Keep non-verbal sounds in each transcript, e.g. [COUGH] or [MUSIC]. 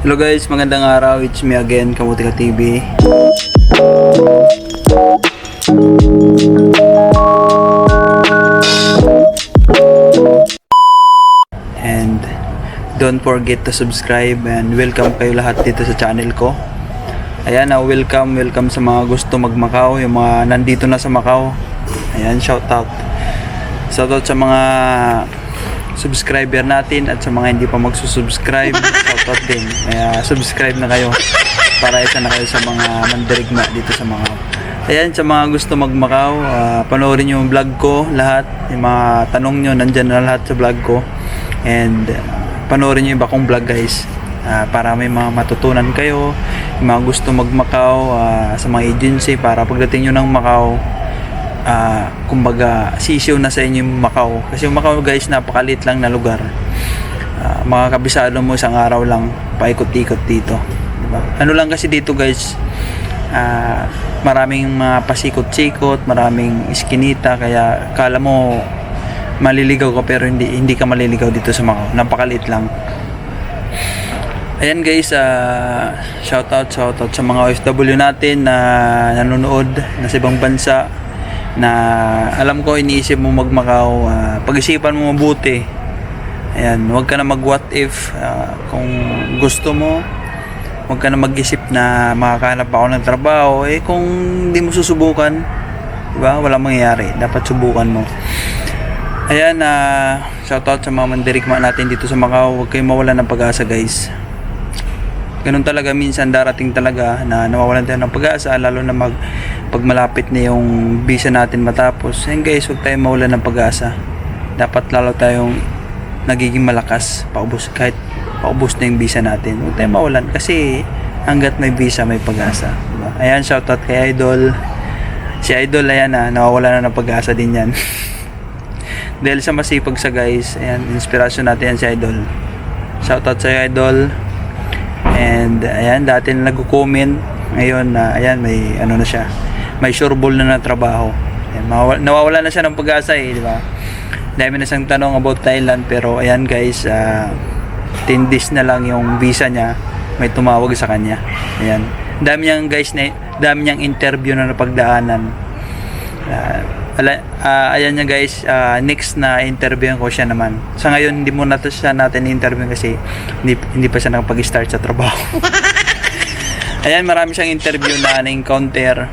Hello guys, magandang araw. It's me again, Kamutika TV. And don't forget to subscribe and welcome kayo lahat dito sa channel ko. Ayan, na welcome, welcome sa mga gusto magmakaw, yung mga nandito na sa Macau. Ayan, shout out. Shout out sa mga subscriber natin at sa mga hindi pa magsusubscribe, [LAUGHS] shout out din. Kaya subscribe na kayo para isa na kayo sa mga mandirigma dito sa mga Ayan, sa mga gusto magmakaw, ah, panoorin yung vlog ko, lahat. Yung mga tanong nyo, nandyan na lahat sa vlog ko. And ah, panoorin nyo yung iba kong vlog guys. Ah, para may mga matutunan kayo, yung mga gusto magmakaw ah, sa mga agency para pagdating nyo ng Macau, ah kumbaga sisiw na sa inyo yung Macau kasi yung Macau guys napakalit lang na lugar Ah, mga kabisado mo isang araw lang paikot-ikot dito diba? ano lang kasi dito guys ah, maraming mga pasikot-sikot maraming iskinita kaya kala mo maliligaw ka pero hindi hindi ka maliligaw dito sa Macau napakalit lang Ayan guys, uh, shout out, shout out sa mga OFW natin na nanonood na sa ibang bansa na alam ko iniisip mo magmakaw, ah, pag-isipan mo mabuti. Ayan, huwag ka na mag what if ah, kung gusto mo, huwag ka na mag-isip na makakahanap ako ng trabaho. Eh kung hindi mo susubukan, di ba? Walang mangyayari. Dapat subukan mo. Ayan, uh, shout out sa mga mandirigma natin dito sa Macau. Huwag kayong mawalan ng pag-asa guys ganun talaga minsan darating talaga na nawawalan tayo ng pag-asa lalo na mag pag malapit na yung visa natin matapos ayun guys huwag tayong mawalan ng pag-asa dapat lalo tayong nagiging malakas paubos kahit paubos na yung visa natin huwag tayong mawalan kasi hanggat may visa may pag-asa diba? ayan shoutout kay Idol si Idol ayan na nawawala na ng pag-asa din yan [LAUGHS] dahil sa masipag sa guys ayan inspirasyon natin yan si Idol shoutout sa Idol And ayan, dati na nagko-comment. Ngayon na ayan, may ano na siya. May sureball na na trabaho. Ayan, nawawala na siya ng pag-asa eh, di ba? Dami na siyang tanong about Thailand pero ayan guys, ah 10 days na lang yung visa niya. May tumawag sa kanya. Ayan. Dami niyang guys na dami niyang interview na napagdaanan. Ah, ala, ah, ayan niya guys, ah, next na interview ko siya naman. Sa ngayon, hindi muna siya natin interview kasi hindi, hindi pa siya nakapag-start sa trabaho. [LAUGHS] ayan, marami siyang interview na na-encounter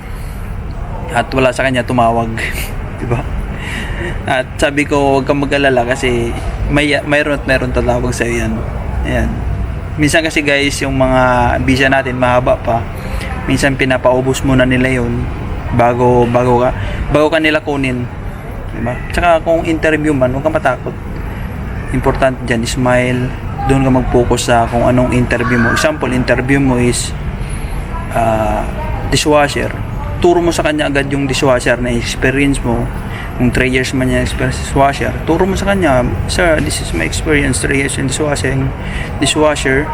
at wala sa kanya tumawag. [LAUGHS] diba? At sabi ko, huwag kang mag-alala kasi may, mayroon at mayroon tatawag sa yan. Ayan. Minsan kasi guys, yung mga visa natin mahaba pa. Minsan pinapaubos muna nila yun bago bago ka bago ka nila kunin diba? tsaka kung interview man huwag kang matakot importante dyan smile doon ka mag-focus sa kung anong interview mo example interview mo is ah, dishwasher turo mo sa kanya agad yung dishwasher na experience mo kung 3 years man niya experience dishwasher turo mo sa kanya sir this is my experience 3 years in dishwashing dishwasher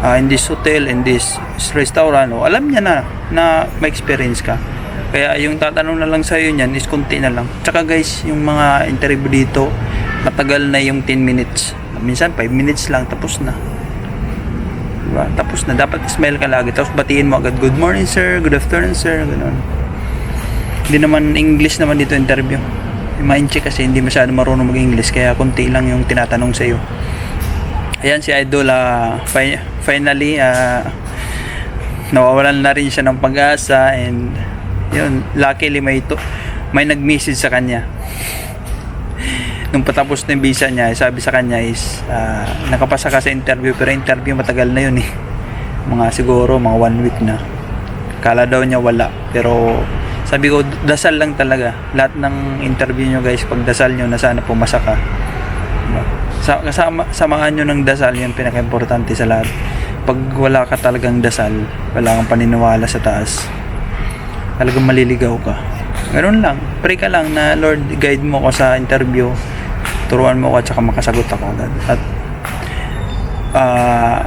uh, in this hotel in this restaurant o alam niya na na may experience ka kaya yung tatanong na lang sa iyo niyan is konti na lang. Tsaka guys, yung mga interview dito, matagal na yung 10 minutes. Minsan 5 minutes lang tapos na. Diba? Tapos na. Dapat smile ka lagi. Tapos batiin mo agad, good morning sir, good afternoon sir, ganun. Hindi naman English naman dito interview. Yung mga inche kasi hindi masyado marunong mag-English kaya konti lang yung tinatanong sa iyo. Ayan si Idol, ah, fi- finally, ah, nawawalan na rin siya ng pag-asa and yun, luckily may ito, may nag-message sa kanya. Nung patapos na yung visa niya, sabi sa kanya is, ah, nakapasa ka sa interview, pero interview matagal na yun eh. Mga siguro, mga one week na. Kala daw niya wala, pero sabi ko, dasal lang talaga. Lahat ng interview nyo guys, pag dasal nyo na sana pumasa ka. Sa, kasama, nyo ng dasal, yun pinaka-importante sa lahat. Pag wala ka talagang dasal, wala kang paniniwala sa taas, talagang maliligaw ka. Ganun lang. Pray ka lang na Lord, guide mo ko sa interview. Turuan mo ko at saka makasagot ako agad. At ah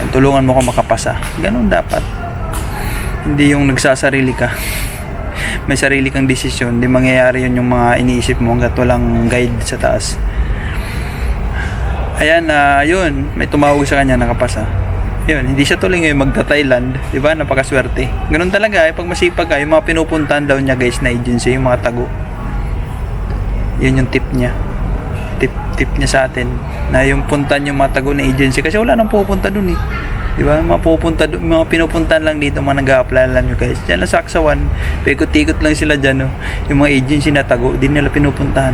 yan, tulungan mo ko makapasa. Ganun dapat. Hindi yung nagsasarili ka. May sarili kang desisyon. Hindi mangyayari yun yung mga iniisip mo hanggat walang guide sa taas. Ayan, na yun. May tumawag sa kanya, nakapasa. yun, hindi siya tuloy ngayon magta-Thailand, di ba? Napakaswerte. Ganun talaga, eh, pag masipag ka, yung mga pinupuntahan daw niya guys na agency, yung mga tago. Yun yung tip niya. Tip, tip niya sa atin na yung puntan yung mga tago na agency kasi wala nang pupunta dun eh. Di ba? Mga pupunta mga pinupuntahan lang dito, mga nag-a-apply lang nyo guys. Diyan lang sa Aksawan, paikot-ikot lang sila dyan, no? Yung mga agency na tago, din nila pinupuntahan.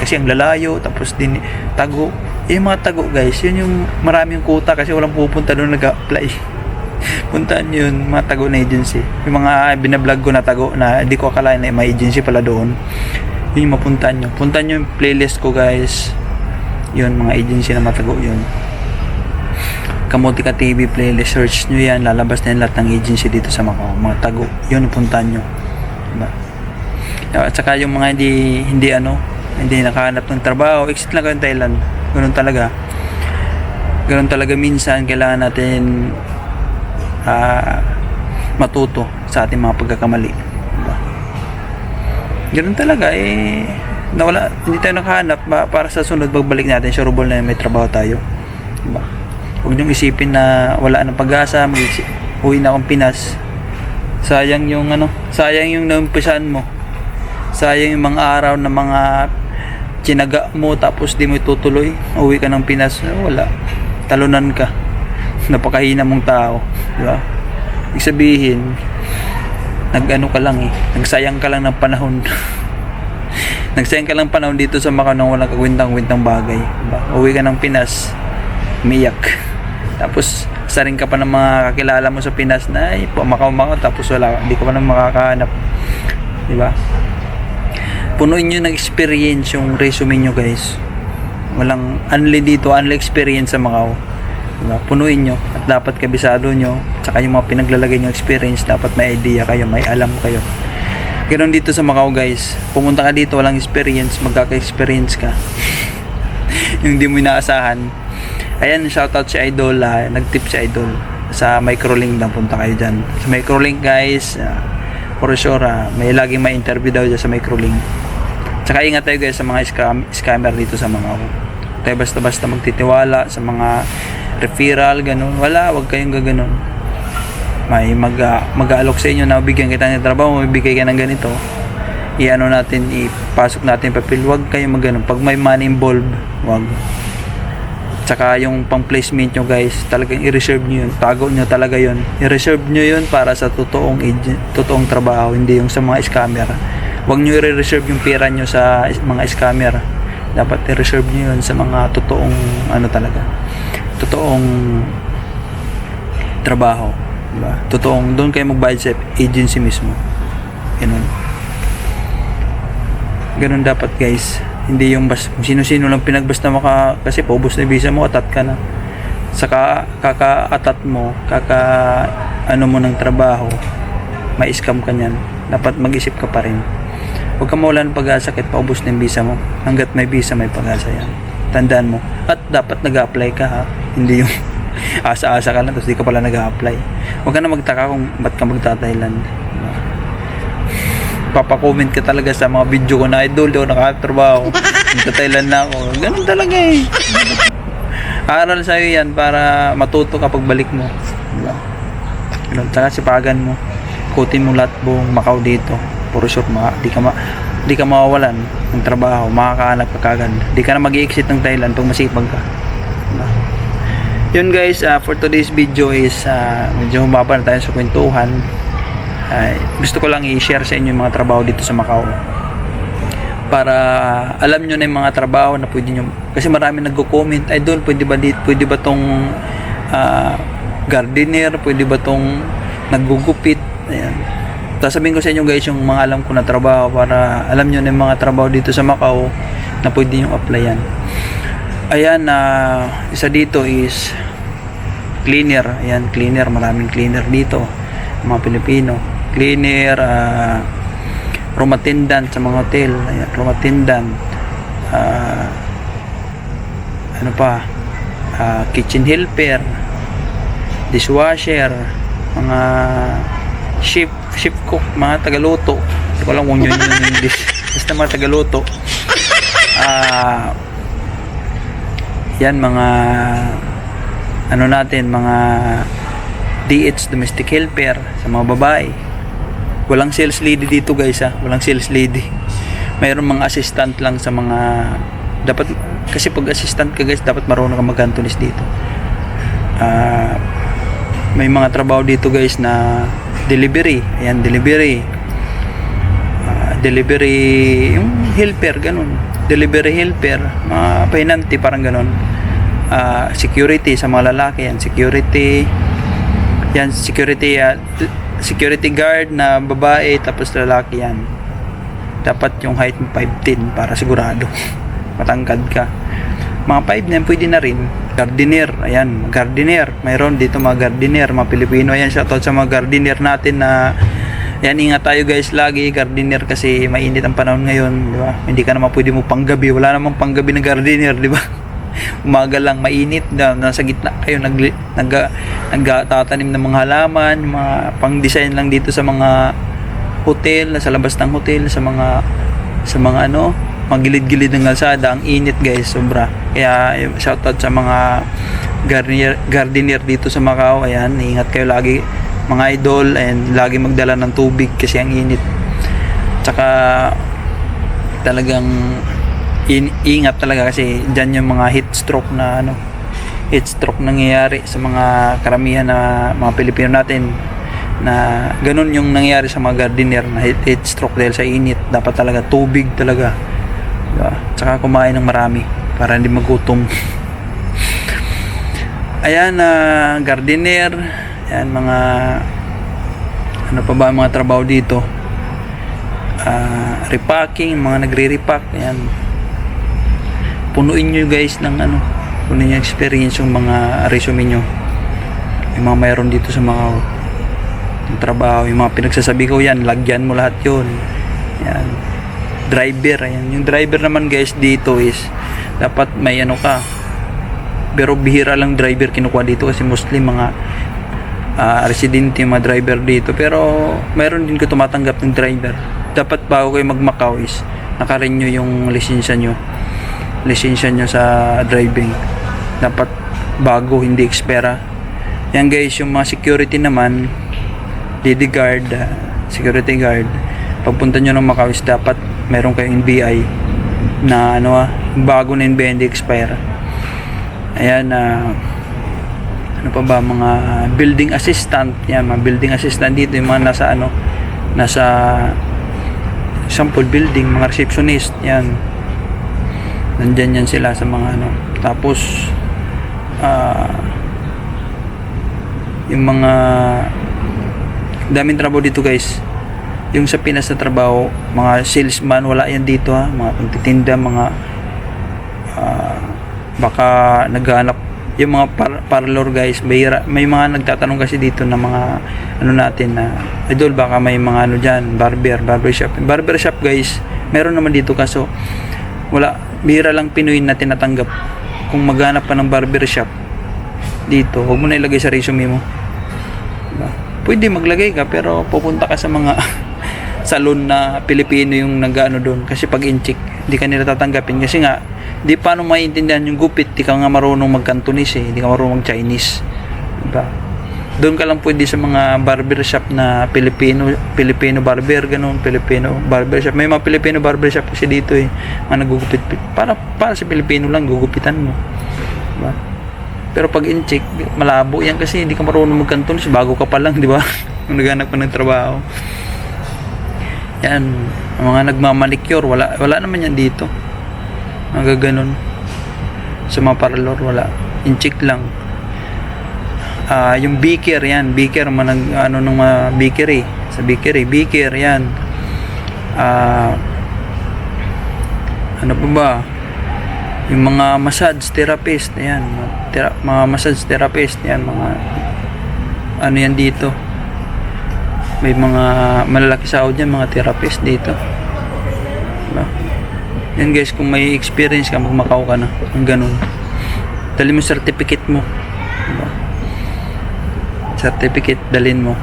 Kasi ang lalayo, tapos din tago. Eh, yung mga tago guys, yun yung maraming kuta kasi walang pupunta doon nag-apply. [LAUGHS] Puntaan yun, mga tago na agency. Yung mga binablog ko na tago na hindi ko akalain na may agency pala doon. Yun yung mapuntaan nyo. Puntaan nyo yung playlist ko guys. Yun, mga agency na matago yun. Kamutika TV playlist, search nyo yan. Lalabas na yung lahat ng agency dito sa Macau. Mga tago. Yun, puntaan nyo. Diba? At saka yung mga hindi, hindi ano, hindi nakahanap ng trabaho, exit lang kayo ng Thailand. Ganun talaga. Ganun talaga minsan kailangan natin ah, matuto sa ating mga pagkakamali. Diba? Ganun talaga eh nawala, hindi tayo nakahanap para sa sunod pagbalik natin sure na may trabaho tayo. Diba? Huwag niyong isipin na wala ng pag-asa, uwi na akong Pinas. Sayang yung ano, sayang yung naumpisan mo. Sayang yung mga araw na mga tinaga mo tapos di mo itutuloy. Uwi ka ng Pinas, eh, wala. Talunan ka. [LAUGHS] Napakahina mong tao, di ba? Ibig sabihin, nag-ano ka lang eh, nagsayang ka lang ng panahon. [LAUGHS] nagsayang ka lang panahon dito sa Macau nang walang kagwintang-wintang bagay. Diba? Uwi ka ng Pinas, umiyak. Tapos, sa rin ka pa ng mga kakilala mo sa Pinas na ay, Macau-Macau, tapos wala, hindi ka pa nang makakahanap. Di ba? Punuin nyo ng experience yung resume nyo guys. Walang, only dito, only experience sa Macau. Diba? Punuin nyo at dapat kabisado nyo tsaka yung mga pinaglalagay nyo experience dapat may idea kayo, may alam kayo Ganon dito sa Macau guys pumunta ka dito walang experience magkaka-experience ka yung [LAUGHS] hindi mo inaasahan ayan shoutout si Idol ha. nag-tip si Idol sa microlink lang punta kayo dyan sa microlink guys uh, for sure ah, may laging may interview daw dyan sa microlink tsaka ingat tayo guys sa mga scam, scammer dito sa Macau tayo basta-basta magtitiwala sa mga referral, ganun. Wala, wag kayong gaganon. May mag, uh, mag-aalok sa inyo na bigyan kita ng trabaho, may bigay ka ng ganito. I-ano natin, ipasok natin papel. Wag kayong mag Pag may money involved, wag. Tsaka yung pang placement nyo guys, talagang i-reserve nyo yun. Tago nyo talaga yun. I-reserve nyo yun para sa totoong agent, totoong trabaho, hindi yung sa mga scammer. Wag nyo i-reserve yung pera nyo sa mga scammer. Dapat i-reserve nyo yun sa mga totoong ano talaga totoong trabaho. Diba? Totoong, doon kayo magbayad sa agency mismo. Ganun. Ganun dapat guys. Hindi yung bas, sino-sino lang pinagbasta mo ka, kasi paubos na visa mo, atat ka na. Saka kaka-atat mo, kaka ano mo ng trabaho, may scam ka niyan. Dapat mag-isip ka pa rin. Huwag ka mawalan ng pag-asa kahit paubos na yung visa mo. Hanggat may visa, may pag-asa yan. Tandaan mo. At dapat nag-apply ka ha. Hindi yung [LAUGHS] asa-asa ka lang tapos di ka pala nag-apply. Huwag ka na magtaka kung ba't ka magta-Thailand. Diba? Papakomment ka talaga sa mga video ko na idol, ako nakatrabaho. Magta-Thailand na ako. Ganun talaga eh. Aral sa'yo yan para matuto kapag balik mo. Diba? Ganun. Tsaka sipagan mo. Kutin mo lahat buong Macau dito. Puro sure, ma di ka ma di ka mawawalan ng trabaho, makakahanap ka kagad. Di ka na mag-exit ng Thailand pag masipag ka. Diba? Yun guys, uh, for today's video is uh, medyo mababa na tayo sa kwentuhan. Uh, gusto ko lang i-share sa inyo yung mga trabaho dito sa Macau. Para alam nyo na yung mga trabaho na pwede nyo. Kasi marami nagko-comment, ay doon, pwede ba dito, pwede ba tong uh, gardener, pwede ba tong naggugupit, ayan tapos sabihin ko sa inyo guys yung mga alam ko na trabaho para alam nyo na yung mga trabaho dito sa Macau na pwede nyo applyan. Ayan, na uh, isa dito is cleaner. Ayan, cleaner. Maraming cleaner dito. Mga Pilipino. Cleaner, uh, room attendant sa mga hotel. Ayan, room attendant. Uh, ano pa? Uh, kitchen helper. Dishwasher. Mga chef, chef cook, mga tagaluto. Hindi ko alam kung yun yung English. [LAUGHS] Basta mga tagaluto. Ah, yan mga ano natin, mga DH, domestic helper, sa mga babae. Walang sales lady dito guys ha, walang sales lady. Mayroong mga assistant lang sa mga dapat kasi pag assistant ka guys dapat marunong ka mag-Cantonese dito. Ah may mga trabaho dito guys na delivery. Ayan, delivery. Ah, delivery, yung helper, ganun. Delivery helper, mga pahinanti, parang ganun. Ah, security sa mga lalaki, yan. Security, yan, security, ah, security guard na babae, tapos lalaki yan. Dapat yung height mo 5'10 para sigurado. [LAUGHS] Matangkad ka. Mga 5 na yan, pwede na rin. Gardener, ayan, gardener. Mayroon dito mga gardener, mga Pilipino. Ayan, shoutout sa mga gardener natin na Ayan, ingat tayo guys lagi, gardener kasi mainit ang panahon ngayon, di ba? Hindi ka naman pwede mo panggabi, wala namang panggabi na gardener, di ba? [LAUGHS] Umaga lang mainit, na, nasa gitna kayo nag nag nagtatanim ng mga halaman, mga pang-design lang dito sa mga hotel, sa labas ng hotel, sa mga sa mga ano, mga gilid-gilid ng kalsada, ang init guys, sobra. Kaya shoutout sa mga gardener, gardener dito sa Macau, ayan, ingat kayo lagi mga idol and lagi magdala ng tubig kasi ang init. Tsaka talagang in, talaga kasi dyan yung mga heat stroke na ano heat stroke nangyayari sa mga karamihan na mga Pilipino natin na ganun yung nangyayari sa mga gardener na heat, heat stroke dahil sa init. Dapat talaga tubig talaga. Diba? tsaka kumain ng marami para hindi magutom. [LAUGHS] Ayan na gardener. Ayan mga ano pa ba mga trabaho dito? Ah, repacking mga nagre-repack. Ayan punuin nyo guys ng ano punuin nyo experience yung mga resume nyo. Yung mga mayroon dito sa mga yung trabaho yung mga pinagsasabi ko yan lagyan mo lahat yun. Yan. Driver ayan. Yung driver naman guys dito is dapat may ano ka. Pero bihira lang driver kinukuha dito kasi mostly mga ah, residente yung mga driver dito. Pero mayroon din ko tumatanggap ng driver. Dapat bago kayo mag-Macau is naka-renew yung lisensya nyo lisensya nyo sa driving. Dapat bago hindi expira yan guys yung mga security naman DD guard ah, security guard pagpunta nyo ng Macau dapat meron kayong NBI na ano ah, bago na NBI hindi expire. Ayan na ano pa ba mga building assistant yan mga building assistant dito yung mga nasa ano nasa sample building mga receptionist yan nandyan yan sila sa mga ano. Tapos ah yung mga daming trabaho dito guys. Yung sa Pinas na trabaho mga salesman wala yan dito ha mga pagtitinda mga ah, baka naghanap yung mga par- parlor guys may, may mga nagtatanong kasi dito na mga ano natin na idol baka may mga ano dyan barber barber shop barber shop guys meron naman dito kaso wala bihira lang Pinoy na tinatanggap kung maghanap pa ng barber shop dito. Huwag mo na ilagay sa resume mo. Diba? pwede maglagay ka pero pupunta ka sa mga [LAUGHS] salon na Pilipino yung nag-ano doon. Kasi pag incheck hindi ka nila tatanggapin. Kasi nga di paano maintindihan yung gupit? Di ka nga marunong mag-Cantonese eh. Di ka marunong mag-Chinese. Diba doon ka lang pwede sa mga barber shop na Pilipino Filipino barber ganun Filipino barber shop. May mga Filipino barber shop kasi dito eh mga nagugupit para para sa Pilipino lang gugupitan mo. Diba? Pero pag in-check malabo yan kasi hindi ka marunong mag-Cantonese bago ka pa lang [LAUGHS] di ba kung naghanap ka ng trabaho. Yan mga nagmamanicure wala wala naman yan dito. Mga ganon sa mga parlor wala. In-check lang ah yung beaker yan. Beaker manag ano ng mga bakery. Sa bakery beaker yan. Ah ano pa ba? Yung mga massage therapist yan. Tera- mga massage therapist yan. Mga ano yan dito? May mga malalaki sahod yan mga therapist dito. Diba? yan guys kung may experience ka magmakaw ka na. Ang ganun. Dali mo certificate mo. Diba? Certificate dalin mo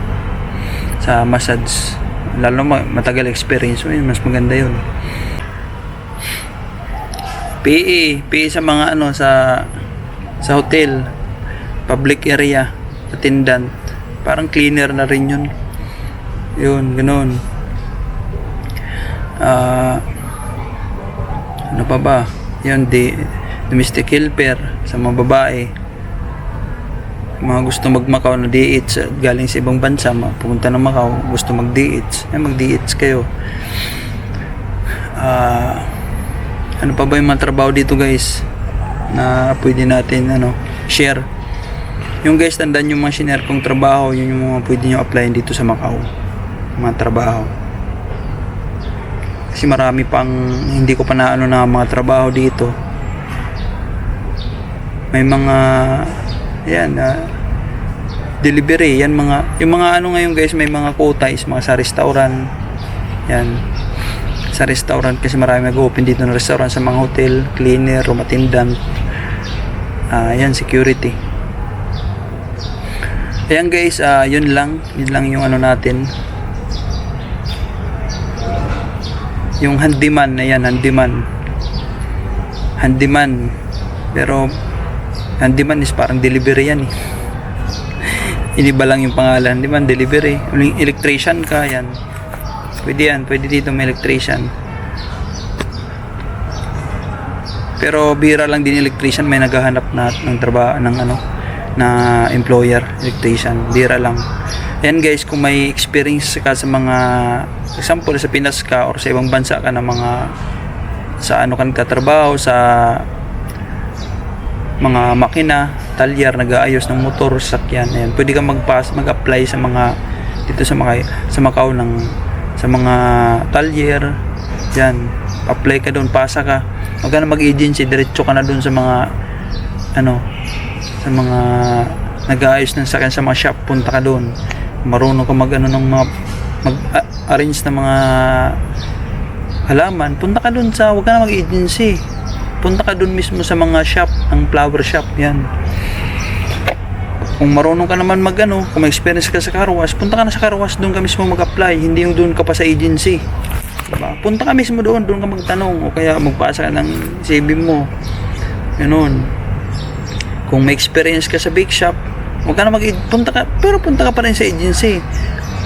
sa massage lalo ma- matagal experience mo yun mas maganda yun PE PE sa mga ano sa sa hotel public area, attendant. Parang cleaner na rin yun. Yun, ganun. Ah, ano pa ba? Yun, di, domestic helper sa mga babae. Mga gusto magmakaw na DH at galing sa ibang bansa, pupunta ng Macau, gusto mag DH. Eh, mag DH kayo. Ah, ano pa ba yung mga trabaho dito guys na pwede natin ano share yung guys tandaan yung mga shinare kong trabaho yun yung mga pwede nyo applyin dito sa Macau mga trabaho kasi marami pang hindi ko pa na ano na mga trabaho dito may mga yan ah, delivery yan mga yung mga ano ngayon guys may mga quota is mga sa restaurant. Yan. Sa restaurant kasi marami nag-open dito ng restaurant sa mga hotel cleaner room attendant. Ah yan security. Ayan guys ah yun lang. Yun lang yung ano natin. Yung handyman ayan handyman. Handyman. Pero handyman is parang delivery yan eh iniba lang yung pangalan handyman delivery. Yung electrician ka yan. Pwede yan pwede dito may electrician. Pero bira lang din electrician may naghahanap na ng trabaho ng ano na employer electrician. Bira lang. Yan guys kung may experience ka sa mga example sa Pinas ka or sa ibang bansa ka na mga sa ano ka nagtatrabaho sa mga makina, talyar, nag-aayos ng motor, sakyan. Ayan, pwede kang magpas, mag-apply sa mga dito sa mga sa Macau ng sa mga talyer. Yan, apply ka doon, pasa ka. Huwag na mag-agency, diretso ka na doon sa mga ano sa mga nag-aayos ng sakyan sa mga shop, punta ka doon. Marunong ka mag-ano ng mga mag-arrange ng mga halaman, punta ka doon sa, huwag ka na mag-agency. Punta ka doon mismo sa mga shop, ang flower shop, yan. Kung marunong ka naman mag ano, kung may experience ka sa carwash, punta ka na sa carwash, doon ka mismo mag-apply, hindi yung doon ka pa sa agency. Diba? Punta ka mismo doon, doon ka magtanong, o kaya magpasa ka ng CV mo. Ganun. Kung may experience ka sa bake shop, huwag ka na mag punta ka, pero punta ka pa rin sa agency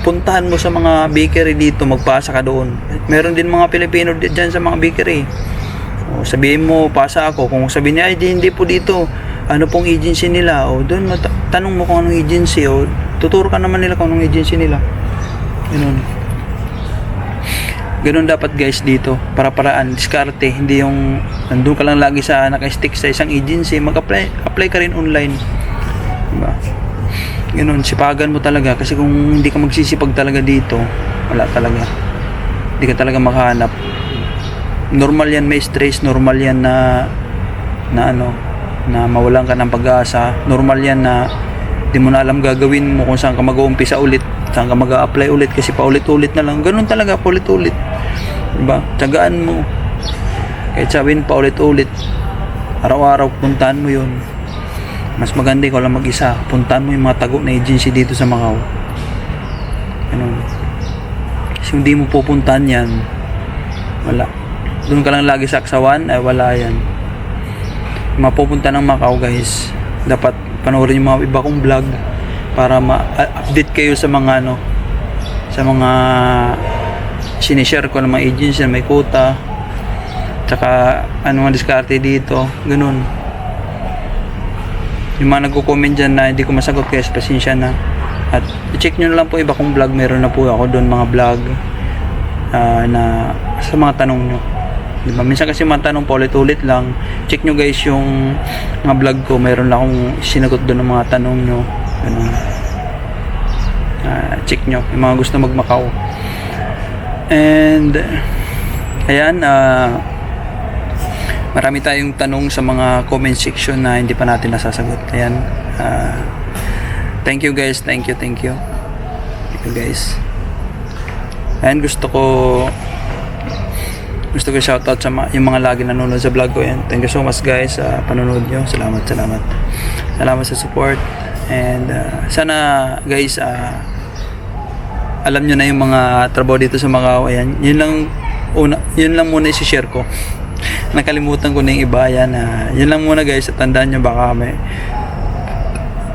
puntahan mo sa mga bakery dito, magpasa ka doon. Meron din mga Pilipino di- dyan sa mga bakery. O, sabihin mo, pasa ako. Kung sabihin niya, hindi po dito. Ano pong agency nila? O, doon, tanong mo kung anong agency. O, tuturo ka naman nila kung anong agency nila. Ganun. Ganun dapat guys dito. Para-paraan, diskarte. Hindi yung nandun ka lang lagi sa naka-stick sa isang agency. Mag-apply apply ka rin online. Diba? Ganun, sipagan mo talaga. Kasi kung hindi ka magsisipag talaga dito, wala talaga. Hindi ka talaga makahanap. Normal yan may stress. Normal yan na na ano, na mawalan ka ng pag-asa. Normal yan na di mo na alam gagawin mo kung saan ka mag-uumpisa ulit, saan ka mag-apply ulit kasi paulit-ulit na lang. Ganun talaga, paulit-ulit. Diba? Tsagaan mo. Kahit sabihin paulit-ulit, araw-araw puntahan mo yun. Mas maganda ikaw lang mag-isa. Puntahan mo yung mga tago na agency dito sa Macau. Ganun. Kasi hindi mo pupuntahan yan, wala. Doon ka lang lagi sa aksawan, ay wala yan. Mapupunta ng Macau guys, dapat panoorin yung mga iba kong vlog para ma-update kayo sa mga ano, sa mga sinishare ko ng mga agency na may quota, tsaka ano mga diskarte dito, ganun. Yung mga nagko-comment dyan na hindi ko masagot kaya pasensya na. At i-check nyo na lang po iba kong vlog meron na po ako doon mga vlog ah, na sa mga tanong nyo diba? minsan kasi mga tanong paulit-ulit lang check nyo guys yung mga vlog ko meron na akong sinagot doon ng mga tanong nyo ganun Ah, check nyo yung mga gusto magmakaw and ayan ah marami tayong tanong sa mga comment section na hindi pa natin nasasagot. Ayan. ah, thank you guys. Thank you, thank you. Thank you guys. Ayan, gusto ko gusto ko shoutout sa mga, yung mga lagi nanonood sa vlog ko yan. Thank you so much guys sa panonood nyo. Salamat, salamat. Salamat sa support. And ah, sana guys, ah, alam nyo na yung mga trabaho dito sa Macau. Ayan, yun lang, una, yun lang muna isi-share ko [LAUGHS] nakalimutan ko na yung iba yan na yun lang muna guys at tandaan nyo baka may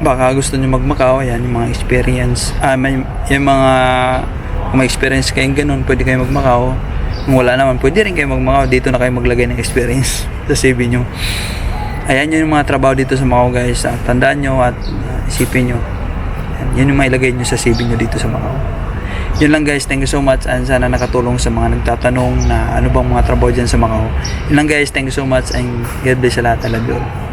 baka gusto nyo mag-Macau, yan, yung mga experience, ah, may, yung mga, may experience kayong ganun, pwede kayo mag-Macau. Kung wala naman, pwede rin kayo mag-Macau. Dito na kayo maglagay ng experience [LAUGHS] sa CV nyo. Ayan yun yung mga trabaho dito sa Macau guys. Ah, tandaan nyo at ah, isipin nyo. Yan, yun yung mailagay nyo sa CV nyo dito sa Macau. Yun lang guys, thank you so much and sana nakatulong sa mga nagtatanong na ano bang mga trabaho dyan sa Macau. Yun lang guys, thank you so much and God bless sa lahat. I love you.